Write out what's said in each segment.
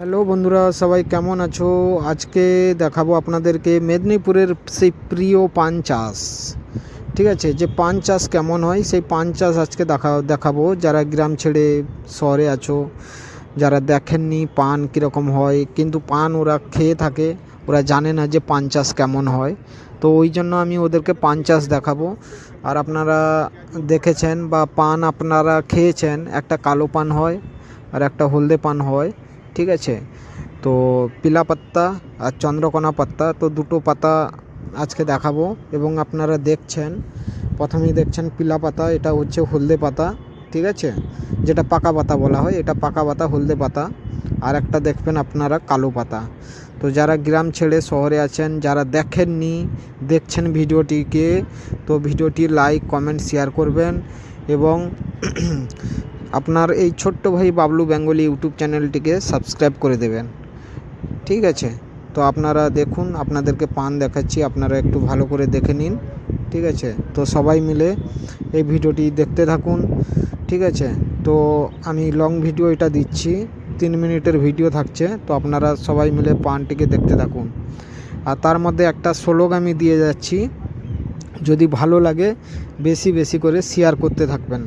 Hello বন্ধুরা, সবাই কেমন আছো? আজকে দেখাবো আপনাদেরকে মেদিনীপুরের সেই প্রিয় পান চাষ। ঠিক আছে, যে পান চাষ কেমন হয়, সেই পান চাষ আজকে দেখা, দেখাবো। যারা গ্রাম ছেড়ে শহরে আছো, যারা দেখেননি পান কীরকম হয়, কিন্তু পান ওরা খেয়ে থাকে, ওরা জানে না যে পান চাষ কেমন হয়। তো ওই জন্য আমি ওদেরকে পান চাষ দেখাবো। আর আপনারা দেখেছেন বা পান আপনারা খেয়েছেন, একটা কালো পান হয় আর একটা হলদে পান হয়। ঠিক আছে? তো পিলা পাত্তা আর চন্দ্রকোনা পাত্তা, তো দুটো পাতা আজকে দেখাবো এবং আপনারা দেখছেন, প্রথমেই দেখছেন পিলা পাতা, এটা হচ্ছে হলদে পাতা, ঠিক আছে? যেটা পাকা পাতা বলা হয়, এটা পাকা পাতা, হলদে পাতা। আর একটা দেখবেন আপনারা কালো পাতা। তো যারা গ্রাম ছেড়ে শহরে আছেন, যারা দেখেননি, দেখছেন ভিডিওটিকে, তো ভিডিওটি লাইক, কমেন্ট, শেয়ার করবেন এবং আপনার এই ছোট্ট ভাই বাবলু বেঙ্গলি ইউটিউব চ্যানেলটিকে সাবস্ক্রাইব করে দেবেন। ঠিক আছে? তো আপনারা দেখুন, আপনাদেরকে পান দেখাচ্ছি, আপনারা একটু ভালো করে দেখে নিন। ঠিক আছে? তো সবাই মিলে এই ভিডিওটি দেখতে থাকুন। ঠিক আছে? তো আমি লং ভিডিও এটা দিচ্ছি, তিন মিনিটের ভিডিও থাকছে, তো আপনারা সবাই মিলে পানটিকে দেখতে থাকুন। আর তার মধ্যে একটা স্লোগ আমি দিয়ে যাচ্ছি, যদি ভালো লাগে, বেশি বেশি করে শেয়ার করতে থাকবেন।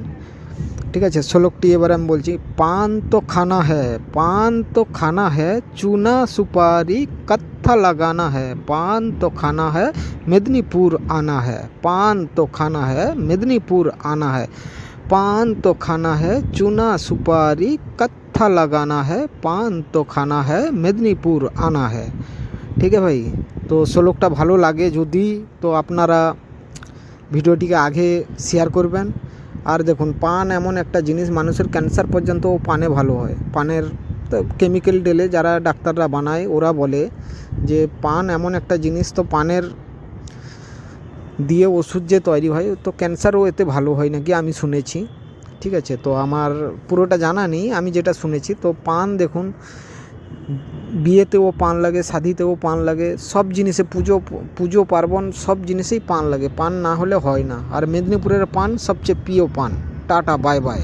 ঠিক আছে শ্লোকটি এবার আমি বলছি পান তো খানা হ্যায় পান তো খানা হ্যায় চুনা সুপারি कत्था लगाना है पान तो खाना है मेदिनीपुर आना है पान तो खाना है मेदिनीपुर आना है पान तो खाना है चूना सुपारी कत्था लगाना है पान तो खाना है মেদিনীপুর আনা है ঠিক আছে ভাই তো শ্লোকটা ভালো লাগে যদি তো আপনারা ভিডিওটিকে আগে শেয়ার করবেন আর দেখুন, পান এমন একটা জিনিস, মানুষের ক্যান্সার পর্যন্ত পানে ভালো হয়। পানের কেমিক্যাল ডেলে যারা ডাক্তাররা বানায়, ওরা বলে যে পান এমন একটা জিনিস, তো পানের দিয়ে ওষুধ যে তৈরি হয়, তো ক্যান্সারও এতে ভালো হয় নাকি? আমি শুনেছি। ঠিক আছে, তো আমার পুরোটা জানা নেই, আমি যেটা শুনেছি, তো পান দেখুন বিয়েতেও পান লাগে শাদিতেও পান লাগে, সব জিনিসে পুজো পুজো পার্বণ সব জিনিসেই পান লাগে। পান না হলে হয় না। আর মেদিনীপুরের পান সবচেয়ে প্রিয় পান। Tata, bye bye.